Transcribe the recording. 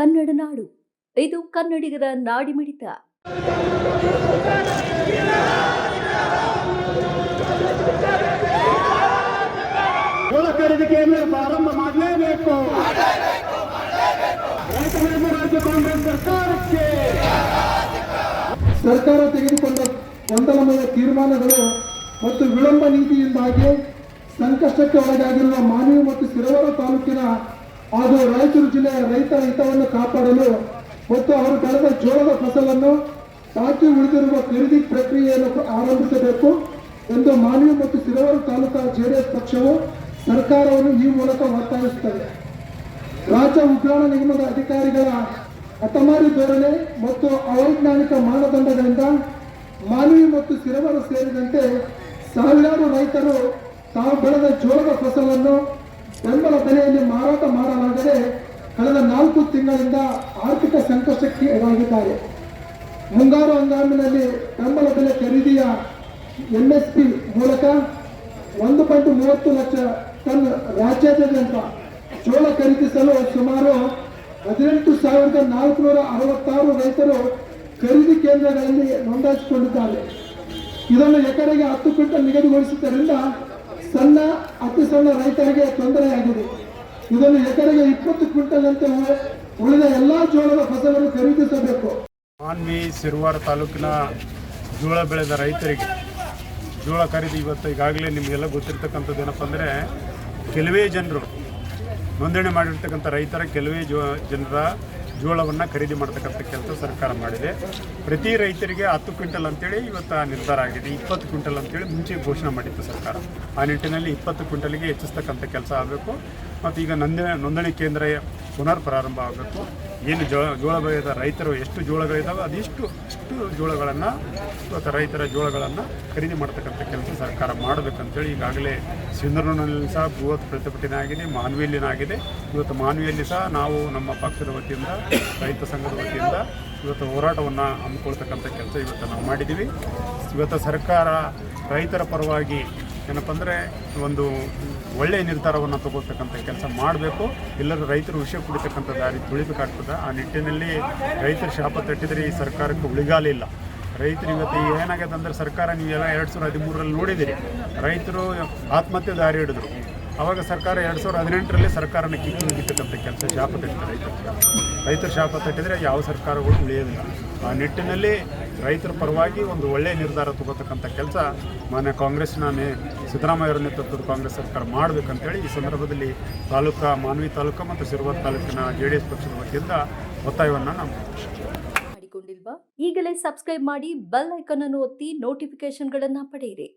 ಕನ್ನಡ ನಾಡು. ಇದು ಕನ್ನಡಿಗರ ನಾಡಿಮಿಡಿತ ಮಿಡಿತ. ಮಾಡಲೇಬೇಕು. ರಾಜ್ಯ ಕಾಂಗ್ರೆಸ್ ಸರ್ಕಾರಕ್ಕೆ. ಸರ್ಕಾರ ತೆಗೆದುಕೊಂಡ ಗೊಂದಲಮಯ ತೀರ್ಮಾನಗಳು ಮತ್ತು ವಿಳಂಬ ನೀತಿಯಿಂದಾಗಿ ಸಂಕಷ್ಟಕ್ಕೆ ಒಳಗಾಗಿರುವ ಮಾನವಿ ಮತ್ತು ಸಿರವರ ತಾಲೂಕಿನ ಹಾಗೂ ರಾಯಚೂರು ಜಿಲ್ಲೆಯ ರೈತರ ಹಿತವನ್ನು ಕಾಪಾಡಲು ಮತ್ತು ಅವರು ಬೆಳೆದ ಜೋಳದ ಫಸಲನ್ನು ಬಾಕಿ ಉಳಿದಿರುವ ಖರೀದಿ ಪ್ರಕ್ರಿಯೆಯನ್ನು ಆರಂಭಿಸಬೇಕು ಎಂದು ಮಾನವಿ ಮತ್ತು ಸಿರವರು ತಾಲೂಕಾ ಜೆಡಿಎಸ್ ಪಕ್ಷವು ಸರ್ಕಾರವನ್ನು ಈ ಮೂಲಕ ಒತ್ತಾಯಿಸುತ್ತದೆ. ರಾಜ್ಯ ಉಗ್ರಾಣ ನಿಗಮದ ಅಧಿಕಾರಿಗಳ ಅತಮಾರಿ ಧೋರಣೆ ಮತ್ತು ಅವೈಜ್ಞಾನಿಕ ಮಾನದಂಡಗಳಿಂದ ಮಾನವಿ ಮತ್ತು ಸಿರವರು ಸೇರಿದಂತೆ ಸಾವಿರಾರು ರೈತರು ತಾವು ಬೆಳೆದ ಜೋಳದ ಫಸಲನ್ನು ಬೆಂಬಲ ಬೆಲೆಯಲ್ಲಿ ಮಾರಾಟ ಮಾಡಲಾಗದೆ ಕಳೆದ ನಾಲ್ಕು ತಿಂಗಳಿಂದ ಆರ್ಥಿಕ ಸಂಕಷ್ಟಕ್ಕೆ ಒಳಗಿದ್ದಾರೆ ಮುಂಗಾರು ಹಂಗಾಮಿನಲ್ಲಿ ಬೆಂಬಲ ಬೆಲೆ ಖರೀದಿಯ ಎಂಎಸ್ಪಿ ಮೂಲಕ ಒಂದು ಪಾಯಿಂಟ್ ಮೂವತ್ತು ಲಕ್ಷ ಟನ್ ರಾಜ್ಯಾದ್ಯಂತ ಜೋಳ ಖರೀದಿಸಲು ಸುಮಾರು ಹದಿನೆಂಟು ಸಾವಿರದ ನಾಲ್ಕುನೂರ ಅರವತ್ತಾರು ರೈತರು ಖರೀದಿ ಕೇಂದ್ರಗಳಲ್ಲಿ ನೋಂದಾಯಿಸಿಕೊಂಡಿದ್ದಾರೆ. ಇದನ್ನು ಎಕರೆಗೆ ಹತ್ತು ಕ್ವಿಂಟಲ್ ನಿಗದಿಗೊಳಿಸಿದ್ದರಿಂದ ಸಣ್ಣ ಅತಿ ಸಣ್ಣ ರೈತರಿಗೆ ತೊಂದರೆಯಾಗಿದೆ ಇದನ್ನು ಎಕರೆಗೆ ಇಪ್ಪತ್ತು ಕ್ವಿಂಟಲ್ ಅಂತ ಉಳಿದ ಎಲ್ಲಾ ಜೋಳದ ಫಸಲನ್ನು ಖರೀದಿಸಬೇಕು. ಮಾನ್ವಿ ಸಿರುವಾರ ತಾಲೂಕಿನ ಜೋಳ ಬೆಳೆದ ರೈತರಿಗೆ ಜೋಳ ಖರೀದಿ ಇವತ್ತು ಈಗಾಗಲೇ ನಿಮಗೆಲ್ಲ ಗೊತ್ತಿರ್ತಕ್ಕಂಥದ್ದು ಏನಪ್ಪ ಅಂದರೆ ಕೆಲವೇ ಜನರು ನೋಂದಣಿ ಮಾಡಿರ್ತಕ್ಕಂಥ ರೈತರ ಕೆಲವೇ ಜನರ ಜೋಳವನ್ನು ಖರೀದಿ ಮಾಡ್ತಕ್ಕಂಥ ಕೆಲಸ ಸರ್ಕಾರ ಮಾಡಿದೆ. ಪ್ರತಿ ರೈತರಿಗೆ ಹತ್ತು ಕ್ವಿಂಟಲ್ ಅಂತೇಳಿ ಇವತ್ತು ನಿರ್ಧಾರ ಆಗಿದೆ. ಇಪ್ಪತ್ತು ಕ್ವಿಂಟಲ್ ಅಂತೇಳಿ ಮುಂಚೆ ಘೋಷಣೆ ಮಾಡಿತ್ತು ಸರ್ಕಾರ. ಆ ನಿಟ್ಟಿನಲ್ಲಿ ಇಪ್ಪತ್ತು ಕ್ವಿಂಟಲ್ಗೆ ಹೆಚ್ಚಿಸ್ತಕ್ಕಂಥ ಕೆಲಸ ಆಗಬೇಕು. ಮತ್ತು ಈಗ ನೋಂದಣಿ ನೋಂದಣಿ ಕೇಂದ್ರ ಪುನರ್ ಪ್ರಾರಂಭ ಆಗಬೇಕು. ಏನು ಜೋ ಜೋಳ ಬೆಳೆದ ರೈತರು ಎಷ್ಟು ಜೋಳಗಳಿದ್ದಾವೆ ಅದೆಷ್ಟು ಅಷ್ಟು ಜೋಳಗಳನ್ನು ಇವತ್ತು ರೈತರ ಜೋಳಗಳನ್ನು ಖರೀದಿ ಮಾಡ್ತಕ್ಕಂಥ ಕೆಲಸ ಸರ್ಕಾರ ಮಾಡಬೇಕಂತೇಳಿ ಈಗಾಗಲೇ ಸಿಂಧನೂರಿನಲ್ಲಿ ಸಹ ಬೃಹತ್ ಪ್ರತಿಭಟನೆ ಆಗಿದೆ ಮಾನವಿಯಲ್ಲಿನಾಗಿದೆ. ಇವತ್ತು ಮಾನ್ವಿಯಲ್ಲಿ ಸಹ ನಾವು ನಮ್ಮ ಪಕ್ಷದ ವತಿಯಿಂದ, ರೈತ ಸಂಘದ ವತಿಯಿಂದ ಇವತ್ತು ಹೋರಾಟವನ್ನು ಹಮ್ಮಿಕೊಳ್ತಕ್ಕಂಥ ಕೆಲಸ ಇವತ್ತು ನಾವು ಮಾಡಿದ್ದೀವಿ. ಇವತ್ತು ಸರ್ಕಾರ ರೈತರ ಪರವಾಗಿ ಏನಪ್ಪ ಅಂದರೆ ಒಂದು ಒಳ್ಳೆಯ ನಿರ್ಧಾರವನ್ನು ತಗೋತಕ್ಕಂಥ ಕೆಲಸ ಮಾಡಬೇಕು. ಎಲ್ಲರೂ ರೈತರು ವಿಷಯ ಕುಡಿತಕ್ಕಂಥ ದಾರಿ ತುಳಿಬೇಕಾಗ್ತದೆ. ಆ ನಿಟ್ಟಿನಲ್ಲಿ ರೈತರು ಶಾಪ ತಟ್ಟಿದರೆ ಈ ಸರ್ಕಾರಕ್ಕೆ ಉಳಿಗಾಲ ಇಲ್ಲ. ರೈತರು ಇವತ್ತು ಏನಾಗಿದೆ ಅಂದರೆ ಸರ್ಕಾರ ನೀವೆಲ್ಲ ಎರಡು ಸಾವಿರದ ಹದಿಮೂರರಲ್ಲಿ ನೋಡಿದಿರಿ. ರೈತರು ಆತ್ಮಹತ್ಯೆ ದಾರಿ ಹಿಡಿದ್ರು. ಅವಾಗ ಸರ್ಕಾರ ಎರಡು ಸಾವಿರದ ಹದಿನೆಂಟರಲ್ಲಿ ಸರ್ಕಾರನ ಕಿಕ್ಕಿ ಮುಗಿತಕ್ಕಂಥ ಕೆಲಸ ಶಾಪ ತಟ್ಟಿದೆ ರೈತರು ರೈತರು ಶಾಪ ತಟ್ಟಿದರೆ ಯಾವ ಸರ್ಕಾರಗಳು ಉಳಿಯೋದಿಲ್ಲ. ಆ ನಿಟ್ಟಿನಲ್ಲಿ ರೈತರ ಪರವಾಗಿ ಒಂದು ಒಳ್ಳೆಯ ನಿರ್ಧಾರ ತಗೋತಕ್ಕಂಥ ಕೆಲಸ ಮಾನ್ಯ ಕಾಂಗ್ರೆಸ್ನ ಸಿದ್ದರಾಮಯ್ಯವರ ನೇತೃತ್ವದ ಕಾಂಗ್ರೆಸ್ ಸರ್ಕಾರ ಮಾಡಬೇಕಂತೇಳಿ ಈ ಸಂದರ್ಭದಲ್ಲಿ ತಾಲೂಕಾ, ಮಾನ್ವಿ ತಾಲೂಕು ಮತ್ತು ಸಿರುವಾರ ತಾಲೂಕಿನ ಜೆ ಡಿ ಎಸ್ ಪಕ್ಷದ ವತಿಯಿಂದ ಒತ್ತಾಯವನ್ನು ನಾವು ಮಾಡಿಕೊಂಡಿಲ್ವಾ? ಈಗಲೇ ಸಬ್ಸ್ಕ್ರೈಬ್ ಮಾಡಿ ಬೆಲ್ ಐಕನ್ ಅನ್ನು ಒತ್ತಿ ನೋಟಿಫಿಕೇಶನ್ಗಳನ್ನು ಪಡೆಯಿರಿ.